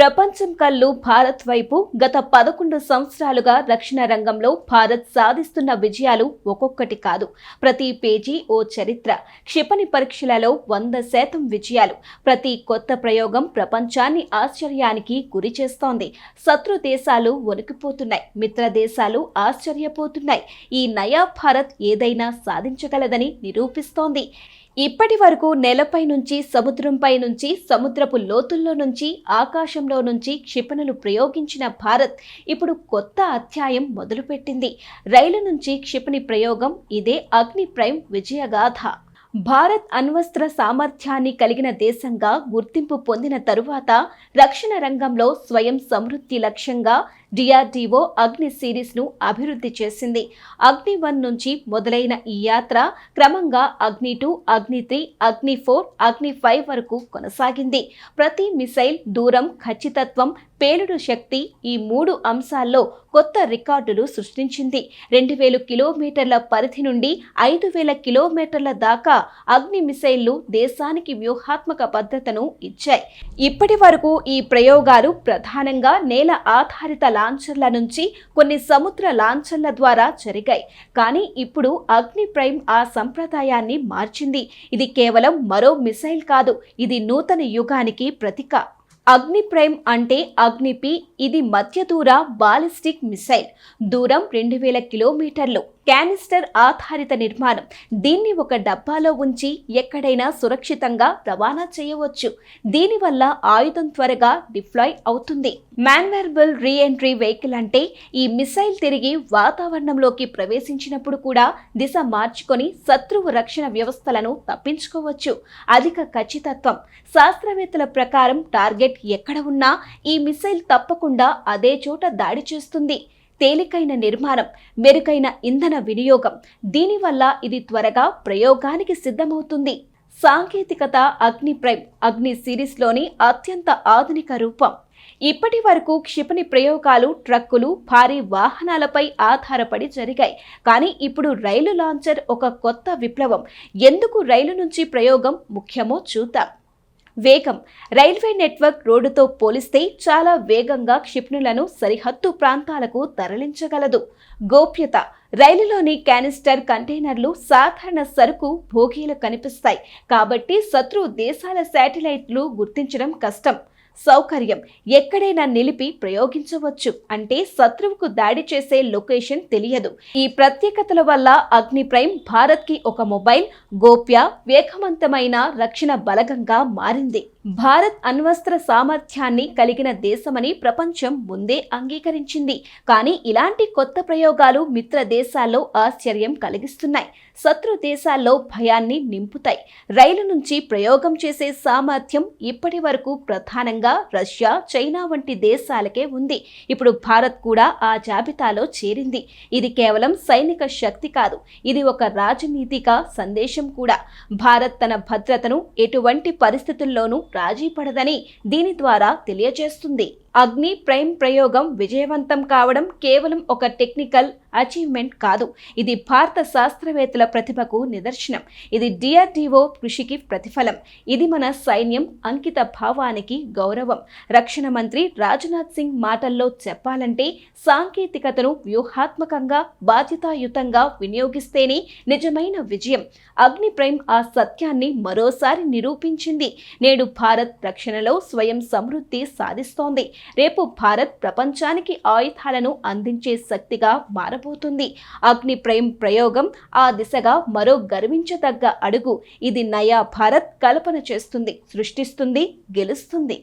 ప్రపంచం కళ్ళు భారత్ వైపు గత పదకొండు సంవత్సరాలుగా రక్షణ రంగంలో భారత్ సాధిస్తున్న విజయాలు ఒక్కొక్కటి కాదు. ప్రతి పేజీ ఓ చరిత్ర. క్షిపణి పరీక్షలలో వంద శాతం విజయాలు. ప్రతి కొత్త ప్రయోగం ప్రపంచాన్ని ఆశ్చర్యానికి గురి చేస్తోంది. శత్రు దేశాలు వణికిపోతున్నాయి. మిత్ర దేశాలు ఆశ్చర్యపోతున్నాయి. ఈ నయా భారత్ ఏదైనా సాధించగలదని నిరూపిస్తోంది. ఇప్పటి వరకు నెలపై నుంచి సముద్రంపై నుంచి సముద్రపు లోతుల్లో నుంచి ఆకాశం ఆకాశంలో నుంచి క్షిపణులు ప్రయోగించిన భారత్ ఇప్పుడు కొత్త అధ్యాయం మొదలుపెట్టింది. రైలు నుంచి క్షిపణి ప్రయోగం ఇదే అగ్ని ప్రైమ్ విజయగాథ. భారత్ అణ్వస్త్ర సామర్థ్యాన్ని కలిగిన దేశంగా గుర్తింపు పొందిన తరువాత రక్షణ రంగంలో స్వయం సమృద్ధి లక్ష్యంగా డిఆర్డీఓ అగ్ని సిరీస్ను అభివృద్ధి చేసింది. అగ్ని వన్ నుంచి మొదలైన ఈ యాత్ర క్రమంగా అగ్ని టూ అగ్ని త్రీ అగ్ని ఫోర్ అగ్ని ఫైవ్ వరకు కొనసాగింది. ప్రతి మిసైల్ దూరం ఖచ్చితత్వం పేలుడు శక్తి ఈ మూడు అంశాల్లో కొత్త రికార్డులు సృష్టించింది. రెండు వేల కిలోమీటర్ల పరిధి నుండి ఐదు వేల కిలోమీటర్ల దాకా అగ్ని మిసైళ్ళు దేశానికి వ్యూహాత్మక భద్రతను ఇచ్చాయి. ఇప్పటి వరకు ఈ ప్రయోగాలు ప్రధానంగా నేల ఆధారిత లాంచర్ల నుంచి కొన్ని సముద్ర లాంచర్ల ద్వారా జరిగాయి. కానీ ఇప్పుడు అగ్ని ప్రైమ్ ఆ సంప్రదాయాన్ని మార్చింది. ఇది కేవలం మరో మిసైల్ కాదు. ఇది నూతన యుగానికి ప్రతీక. అగ్ని ప్రైమ్ అంటే అగ్నిపి ఇది మధ్య దూర బాలిస్టిక్ మిసైల్. దూరం రెండు వేల కిలోమీటర్లు. క్యానిస్టర్ ఆధారిత నిర్మాణం. దీన్ని ఒక డబ్బాలో ఉంచి ఎక్కడైనా సురక్షితంగా రవాణా చేయవచ్చు. దీనివల్ల ఆయుధం త్వరగా డిప్లాయ్ అవుతుంది. మాన్వరబుల్ రీ ఎంట్రీ వెహికల్ అంటే ఈ మిసైల్ తిరిగి వాతావరణంలోకి ప్రవేశించినప్పుడు కూడా దిశ మార్చుకొని శత్రువు రక్షణ వ్యవస్థలను తప్పించుకోవచ్చు. అధిక ఖచ్చితత్వం. శాస్త్రవేత్తల ప్రకారం టార్గెట్ ఎక్కడ ఉన్నా ఈ మిసైల్ తప్పకుండా అదే చోట దాడి చేస్తుంది. తేలికైన నిర్మాణం మెరుగైన ఇంధన వినియోగం దీనివల్ల ఇది త్వరగా ప్రయోగానికి సిద్ధమవుతుంది. సాంకేతికత అగ్ని ప్రైమ్ అగ్ని సిరీస్లోని అత్యంత ఆధునిక రూపం. ఇప్పటి వరకు క్షిపణి ప్రయోగాలు ట్రక్కులు భారీ వాహనాలపై ఆధారపడి జరిగాయి. కానీ ఇప్పుడు రైలు లాంచర్ ఒక కొత్త విప్లవం. ఎందుకు రైలు నుంచి ప్రయోగం ముఖ్యమో చూద్దాం. వేగం. రైల్వే నెట్వర్క్ రోడ్డుతో పోలిస్తే చాలా వేగంగా క్షిపణులను సరిహద్దు ప్రాంతాలకు తరలించగలదు. గోప్యత. రైలులోని క్యానిస్టర్ కంటైనర్లు సాధారణ సరుకు భోగీలు కనిపిస్తాయి. కాబట్టి శత్రు దేశాల శాటిలైట్లు గుర్తించడం కష్టం. సౌకర్యం. ఎక్కడైనా నిలిపి ప్రయోగించవచ్చు. అంటే శత్రువుకు దాడి చేసే లొకేషన్ తెలియదు. ఈ ప్రత్యేకతల వల్ల అగ్ని ప్రైమ్ భారత్కి ఒక మొబైల్ గోప్య వేగవంతమైన రక్షణ బలగంగా మారింది. భారత్ అణ్వస్త్ర సామర్థ్యాన్ని కలిగిన దేశమని ప్రపంచం ముందే అంగీకరించింది. కానీ ఇలాంటి కొత్త ప్రయోగాలు మిత్ర దేశాల్లో ఆశ్చర్యం కలిగిస్తున్నాయి. శత్రు దేశాల్లో భయాన్ని నింపుతాయి. రైలు నుంచి ప్రయోగం చేసే సామర్థ్యం ఇప్పటి వరకు ప్రధానంగా రష్యా చైనా వంటి దేశాలకే ఉంది. ఇప్పుడు భారత్ కూడా ఆ జాబితాలో చేరింది. ఇది కేవలం సైనిక శక్తి కాదు ఇది ఒక రాజనీతిక సందేశం కూడా. భారత్ తన భద్రతను ఎటువంటి పరిస్థితుల్లోనూ రాజీ పడదని దీని ద్వారా తెలియజేస్తుంది. అగ్ని ప్రైమ్ ప్రయోగం విజయవంతం కావడం కేవలం ఒక టెక్నికల్ అచీవ్మెంట్ కాదు. ఇది భారత శాస్త్రవేత్తల ప్రతిభకు నిదర్శనం. ఇది డిఆర్డిఓ కృషికి ప్రతిఫలం. ఇది మన సైన్యం అంకిత భావానికి గౌరవం. రక్షణ మంత్రి రాజ్నాథ్ సింగ్ మాటల్లో చెప్పాలంటే సాంకేతికతను వ్యూహాత్మకంగా బాధ్యతాయుతంగా వినియోగిస్తేనే నిజమైన విజయం. అగ్ని ప్రైమ్ ఆ సత్యాన్ని మరోసారి నిరూపించింది. నేడు భారత్ రక్షణలో స్వయం సమృద్ధి సాధిస్తోంది. రేపు భారత్ ప్రపంచానికి ఆయుధాలను అందించే శక్తిగా మారబోతుంది. అగ్ని ప్రేమ్ ప్రయోగం ఆ దిశగా మరో గర్వించదగ్గ అడుగు. ఇది నయా భారత్ కల్పన చేస్తుంది సృష్టిస్తుంది గెలుస్తుంది.